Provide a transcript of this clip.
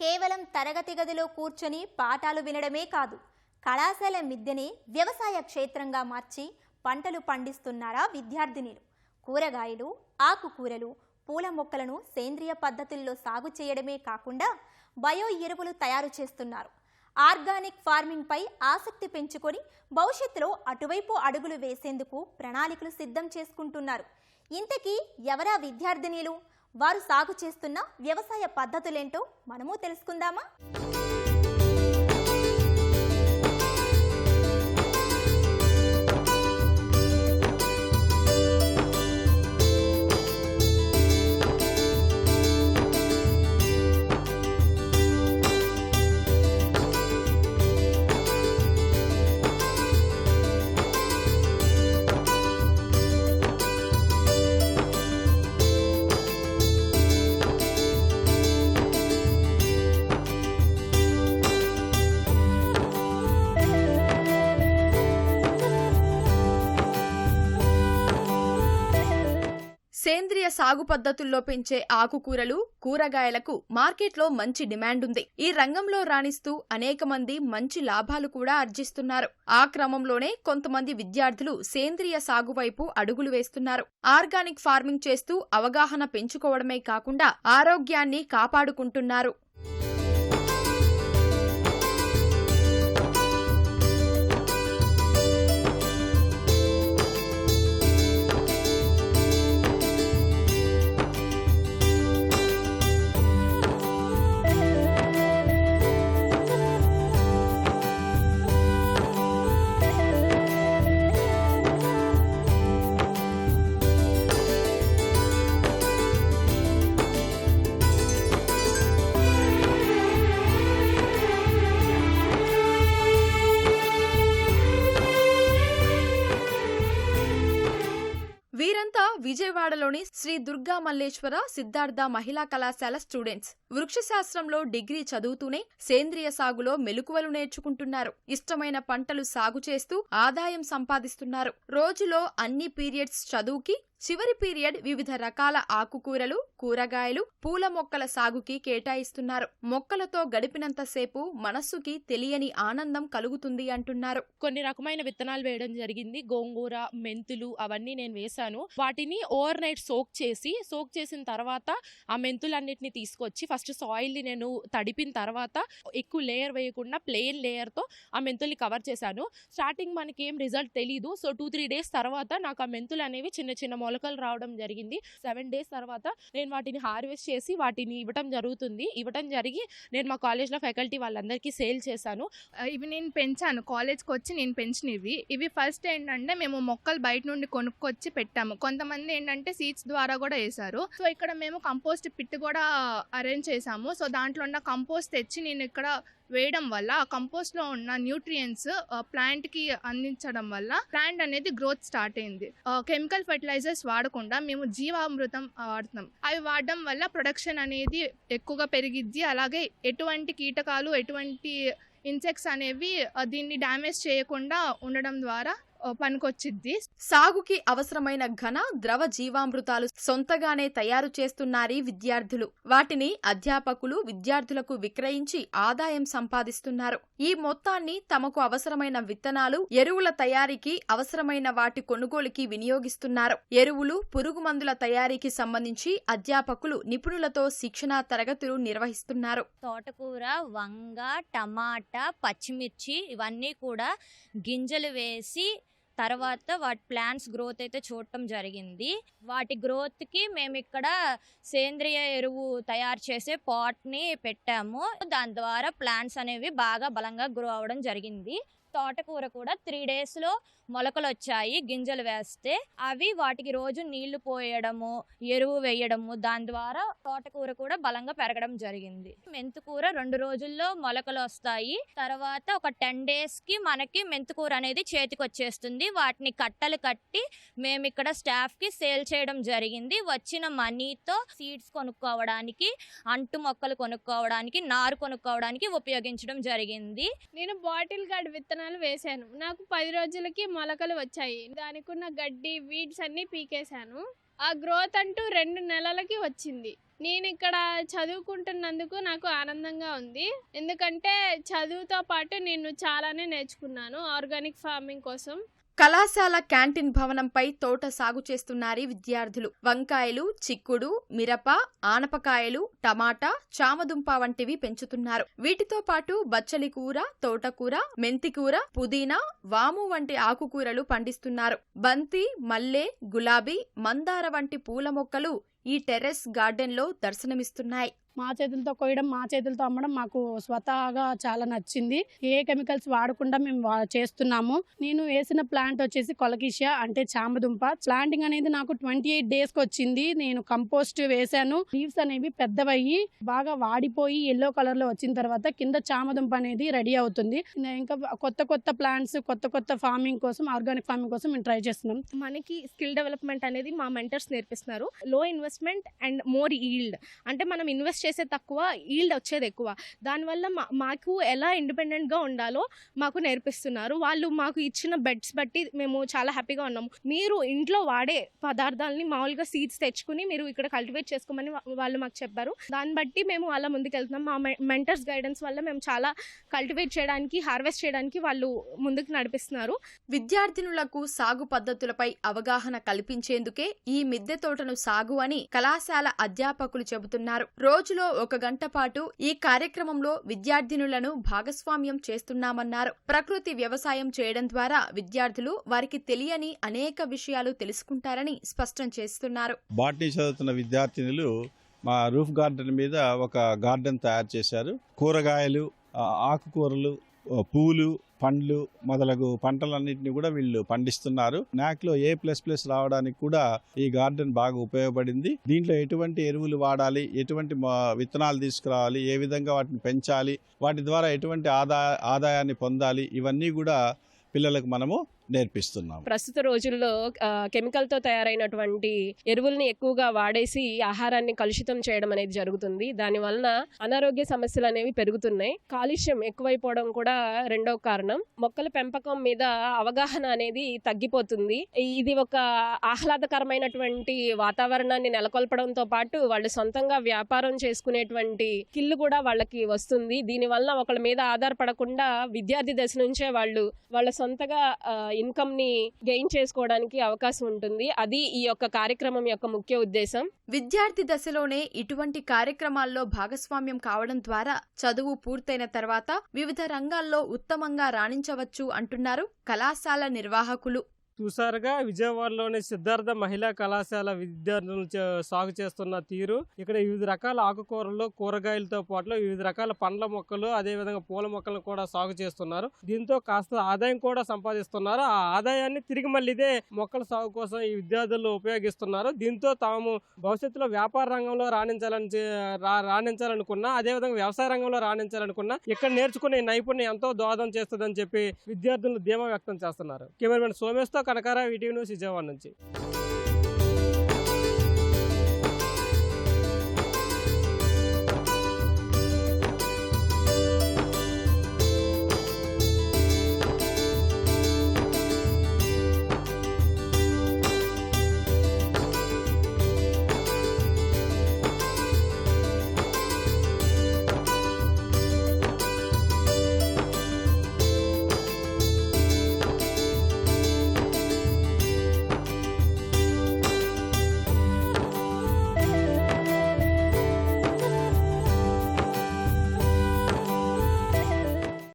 కేవలం తరగతి గదిలో కూర్చొని పాఠాలు వినడమే కాదు కళాశాల మిద్దెని వ్యవసాయ క్షేత్రంగా మార్చి పంటలు పండిస్తున్నారా విద్యార్థినిలు. కూరగాయలు ఆకుకూరలు పూల మొక్కలను సేంద్రియ పద్ధతుల్లో సాగు చేయడమే కాకుండా బయో ఎరువులు తయారు చేస్తున్నారు. ఆర్గానిక్ ఫార్మింగ్ పై ఆసక్తి పెంచుకొని భవిష్యత్తులో అటువైపు అడుగులు వేసేందుకు ప్రణాళికలు సిద్ధం చేసుకుంటున్నారు. ఇంతకీ ఎవరా విద్యార్థినిలు? వారు సాగు చేస్తున్న వ్యవసాయ పద్ధతులేంటో మనము తెలుసుకుందామా? సేంద్రియ సాగు పద్ధతుల్లో పెంచే ఆకుకూరలు కూరగాయలకు మార్కెట్లో మంచి డిమాండ్ ఉంది ఈ రంగంలో రాణిస్తూ అనేక మంది మంచి లాభాలు కూడా ఆర్జిస్తున్నారు. ఆ క్రమంలోనే కొంతమంది విద్యార్థులు సేంద్రియ సాగు వైపు అడుగులు వేస్తున్నారు. ఆర్గానిక్ ఫార్మింగ్ చేస్తూ అవగాహన పెంచుకోవడమే కాకుండా ఆరోగ్యాన్ని కాపాడుకుంటున్నారు. విజయవాడలోని శ్రీ దుర్గా మల్లేశ్వర సిద్ధార్థ మహిళా కళాశాల స్టూడెంట్స్. వృక్షశాస్త్రంలో డిగ్రీ చదువుతూనే సేంద్రియ సాగులో మెలకువలు నేర్చుకుంటున్నారు. ఇష్టమైన పంటలు సాగు చేస్తూ ఆదాయం సంపాదిస్తున్నారు. రోజులో అన్ని పీరియడ్స్ చదువుకి చివరి పీరియడ్ వివిధ రకాల ఆకుకూరలు కూరగాయలు పూల మొక్కల సాగుకి కేటాయిస్తున్నారు. మొక్కలతో గడిపినంతసేపు మనస్సుకి తెలియని ఆనందం కలుగుతుంది అంటున్నారు. కొన్ని రకమైన విత్తనాలు వేయడం జరిగింది. గోంగూర మెంతులు అవన్నీ నేను వేశాను. వాటిని ఓవర్ నైట్ సోక్ చేసి సోక్ చేసిన తర్వాత ఆ మెంతులన్నిటిని తీసుకొచ్చి ఫస్ట్ సాయిల్ని నేను తడిపిన తర్వాత ఎక్కువ లేయర్ వేయకుండా ప్లెయిన్ లేయర్తో ఆ మెంతుల్ని కవర్ చేశాను. స్టార్టింగ్ మనకి ఏం రిజల్ట్ తెలీదు. సో టూ త్రీ డేస్ తర్వాత నాకు ఆ మెంతులు అనేవి చిన్న చిన్న మొలకలు రావడం జరిగింది. సెవెన్ డేస్ తర్వాత నేను వాటిని హార్వెస్ట్ చేసి వాటిని ఇవ్వటం జరుగుతుంది. ఇవ్వటం జరిగి నేను మా కాలేజ్లో ఫ్యాకల్టీ వాళ్ళందరికీ సేల్ చేశాను. ఇవి నేను పెంచాను. కాలేజ్కి వచ్చి నేను పెంచినవి. ఇవి ఫస్ట్ ఏంటంటే మేము మొక్కలు బయట నుండి కొనుక్కొచ్చి పెట్టాము. కొంతమంది ఏంటంటే సీడ్స్ ద్వారా కూడా వేశారు. సో ఇక్కడ మేము కంపోస్ట్ పిట్ కూడా అరేంజ్ చేశాము. సో దాంట్లో ఉన్న కంపోస్ట్ తెచ్చి నేను ఇక్కడ వేయడం వల్ల ఆ కంపోస్ట్లో ఉన్న న్యూట్రియన్స్ ప్లాంట్కి అందించడం వల్ల ప్లాంట్ అనేది గ్రోత్ స్టార్ట్ అయింది. కెమికల్ ఫెర్టిలైజర్స్ వాడకుండా మేము జీవామృతం వాడుతున్నాం. అవి వాడడం వల్ల ప్రొడక్షన్ అనేది ఎక్కువగా పెరిగిద్ది. అలాగే ఎటువంటి కీటకాలు ఎటువంటి ఇన్సెక్ట్స్ అనేవి దీన్ని డ్యామేజ్ చేయకుండా ఉండడం ద్వారా పనికొచ్చిద్ది. సాగుకి అవసరమైన ఘన ద్రవ జీవామృతాలు సొంతగానే తయారు చేస్తున్నారీ విద్యార్థులు. వాటిని అధ్యాపకులు విద్యార్థులకు విక్రయించి ఆదాయం సంపాదిస్తున్నారు. ఈ మొత్తాన్ని తమకు అవసరమైన విత్తనాలు ఎరువుల తయారీకి అవసరమైన వాటి కొనుగోలుకి వినియోగిస్తున్నారు. ఎరువులు పురుగు మందుల తయారీకి సంబంధించి అధ్యాపకులు నిపుణులతో శిక్షణా తరగతులు నిర్వహిస్తున్నారు. తోటకూర వంగ టమాటా పచ్చిమిర్చి ఇవన్నీ కూడా గింజలు వేసి తర్వాత వాటి ప్లాంట్స్ గ్రోత్ అయితే చూడటం జరిగింది. వాటి గ్రోత్కి మేము ఇక్కడ సేంద్రియ ఎరువు తయారు చేసే పాట్ని పెట్టాము. దాని ద్వారా ప్లాంట్స్ అనేవి బాగా బలంగా గ్రో అవ్వడం జరిగింది. తోటకూర కూడా త్రీ డేస్లో మొలకలు వచ్చాయి గింజలు వేస్తే. అవి వాటికి రోజు నీళ్ళు పోయడము ఎరువు వేయడము దాని ద్వారా తోటకూర కూడా బలంగా పెరగడం జరిగింది. మెంతుకూర రెండు రోజుల్లో మొలకలు వస్తాయి తర్వాత ఒక టెన్ డేస్కి మనకి మెంతుకూర అనేది చేతికి వచ్చేస్తుంది వాటిని కట్టలు కట్టి మేము ఇక్కడ స్టాఫ్కి సేల్ చేయడం జరిగింది. వచ్చిన మనీతో సీడ్స్ కొనుక్కోవడానికి అంటు మొక్కలు కొనుక్కోవడానికి నారు కొనుక్కోవడానికి ఉపయోగించడం జరిగింది. నేను బాటిల్ గార్డ్ విత్తనాలు వేశాను. నాకు పది రోజులకి మొలకలు వచ్చాయి. దానికి ఉన్న గడ్డి వీడ్స్ అన్ని పీకేశాను. ఆ గ్రోత్ అంటూ రెండు నెలలకి వచ్చింది. నేను ఇక్కడ చదువుకుంటున్నందుకు నాకు ఆనందంగా ఉంది. ఎందుకంటే చదువుతో పాటు నేను చాలానే నేర్చుకున్నాను. ఆర్గానిక్ ఫార్మింగ్ కోసం. కళాశాల క్యాంటీన్ భవనంపై తోట సాగు చేస్తున్నారు విద్యార్థులు. వంకాయలు చిక్కుడు మిరప ఆనపకాయలు టమాటా చామదుంప వంటివి పెంచుతున్నారు. వీటితో పాటు బచ్చలి కూర తోటకూర మెంతికూర పుదీనా వాము వంటి ఆకుకూరలు పండిస్తున్నారు. బంతి మల్లె గులాబీ మందార వంటి పూల మొక్కలు ఈ టెర్రస్ గార్డెన్లో దర్శనమిస్తున్నాయి. మా చేతులతో కోయడం మా చేతులతో అమ్మడం మాకు స్వతహాగా చాలా నచ్చింది. ఏ కెమికల్స్ వాడకుండా మేము చేస్తున్నాము. నేను వేసిన ప్లాంట్ వచ్చేసి కొలకిషియా అంటే చామదుంప. ప్లాంటింగ్ అనేది నాకు ట్వంటీ ఎయిట్ డేస్కి వచ్చింది. నేను కంపోస్ట్ వేశాను. లీవ్స్ అనేవి పెద్దవయ్యి బాగా వాడిపోయి ఎల్లో కలర్లో వచ్చిన తర్వాత కింద చామదుంప అనేది రెడీ అవుతుంది. ఇంకా కొత్త కొత్త ప్లాంట్స్ కొత్త కొత్త ఫార్మింగ్ కోసం ఆర్గానిక్ ఫార్మింగ్ కోసం మేము ట్రై చేస్తున్నాం. మనకి స్కిల్ డెవలప్మెంట్ అనేది మా మెంటర్స్ నేర్పిస్తున్నారు. లో ఇన్వెస్ట్మెంట్ అండ్ మోర్ ఈల్డ్. అంటే మనం ఇన్వెస్ట్ చేసే తక్కువ ఈల్డ్ వచ్చేది ఎక్కువ. దానివల్ల మా మాకు ఎలా ఇండిపెండెంట్గా ఉండాలో మాకు నేర్పిస్తున్నారు. వాళ్ళు మాకు ఇచ్చిన బెడ్స్ బట్టి మేము చాలా హ్యాపీగా ఉన్నాము మీరు ఇంట్లో వాడే పదార్థాలని మామూలుగా సీడ్స్ తెచ్చుకుని మీరు ఇక్కడ కల్టివేట్ చేసుకోమని వాళ్ళు మాకు చెప్పారు. దాన్ని బట్టి మేము అలా ముందుకెళ్తున్నాం. మా మెంటర్స్ గైడెన్స్ వల్ల మేము చాలా కల్టివేట్ చేయడానికి హార్వెస్ట్ చేయడానికి వాళ్ళు ముందుకు నడిపిస్తున్నారు. విద్యార్థినులకు సాగు పద్ధతులపై అవగాహన కల్పించేందుకే ఈ మిద్దె తోటను సాగు అని కళాశాల అధ్యాపకులు చెబుతున్నారు. రోజు రోజులో ఒక గంట పాటు ఈ కార్యక్రమంలో విద్యార్థినులను భాగస్వామ్యం చేస్తున్నామన్నారు. ప్రకృతి వ్యవసాయం చేయడం ద్వారా విద్యార్థులు వారికి తెలియని అనేక విషయాలు తెలుసుకుంటారని స్పష్టం చేస్తున్నారు. బాటనీ చదువుతున్న విద్యార్థినులు మా రూఫ్ గార్డెన్ మీద ఒక గార్డెన్ తయారు చేశారు. కూరగాయలు ఆకుకూరలు పూలు పండ్లు మొదలగు పంటలన్నింటినీ కూడా వీళ్ళు పండిస్తున్నారు. నాక్లో ఏ ప్లస్ ప్లస్ రావడానికి కూడా ఈ గార్డెన్ బాగా ఉపయోగపడింది. దీంట్లో ఎటువంటి ఎరువులు వాడాలి ఎటువంటి మా- విత్తనాలు తీసుకురావాలి ఏ విధంగా వాటిని పెంచాలి వాటి ద్వారా ఎటువంటి ఆదా ఆదాయాన్ని పొందాలి ఇవన్నీ కూడా పిల్లలకు మనము నేర్పిస్తున్నాం ప్రస్తుత రోజుల్లో కెమికల్ కెమికల్తో తయారైనటువంటి ఎరువుల్ని ఎక్కువగా వాడేసి ఆహారాన్ని కలుషితం చేయడం అనేది జరుగుతుంది. దాని వలన అనారోగ్య సమస్యలు అనేవి పెరుగుతున్నాయి. కాలుష్యం ఎక్కువైపోవడం కూడా రెండో కారణం. మొక్కల పెంపకం మీద అవగాహన అనేది తగ్గిపోతుంది. ఇది ఒక ఆహ్లాదకరమైనటువంటి వాతావరణాన్ని నెలకొల్పడంతో పాటు వాళ్ళు సొంతంగా వ్యాపారం చేసుకునేటువంటి కిల్లు కూడా వాళ్ళకి వస్తుంది. దీని వలన ఒకళ్ళ మీద ఆధారపడకుండా విద్యార్థి దశ నుంచే వాళ్ళు వాళ్ళ సొంతగా ఇన్కమ్ని గెయిన్ చేసుకోవడానికి అవకాశం ఉంటుంది. అది ఈ యొక్క కార్యక్రమం యొక్క ముఖ్య ఉద్దేశం. విద్యార్థి దశలోనే ఇటువంటి కార్యక్రమాల్లో భాగస్వామ్యం కావడం ద్వారా చదువు పూర్తయిన తర్వాత వివిధ రంగాల్లో ఉత్తమంగా రాణించవచ్చు అంటున్నారు కళాశాల నిర్వాహకులు. చూసారుగా విజయవాడలోని సిద్ధార్థ మహిళా కళాశాల విద్యార్థులను చే- సాగు చేస్తున్న తీరు. ఇక్కడ వివిధ రకాల ఆకుకూరలు కూరగాయలతో పాటు వివిధ రకాల పండ్ల మొక్కలు అదేవిధంగా పూల మొక్కలను కూడా సాగు చేస్తున్నారు. దీంతో కాస్త ఆదాయం కూడా సంపాదిస్తున్నారు. ఆ ఆదాయాన్ని తిరిగి మళ్ళీ ఇదే మొక్కల సాగు కోసం ఈ విద్యార్థులు ఉపయోగిస్తున్నారు. దీంతో తాము భవిష్యత్తులో వ్యాపార రంగంలో రాణించాలని రాణించాలనుకున్నా అదేవిధంగా వ్యవసాయ రంగంలో రాణించాలనుకున్నా ఇక్కడ నేర్చుకునే నైపుణ్యం ఎంతో దోహదం చేస్తుందని చెప్పి విద్యార్థులు ధీమా వ్యక్తం చేస్తున్నారు. కెమెరామెన్ సోమేష్తో కనకారావు ఈటీవీ న్యూస్ విజయవాడ నుంచి.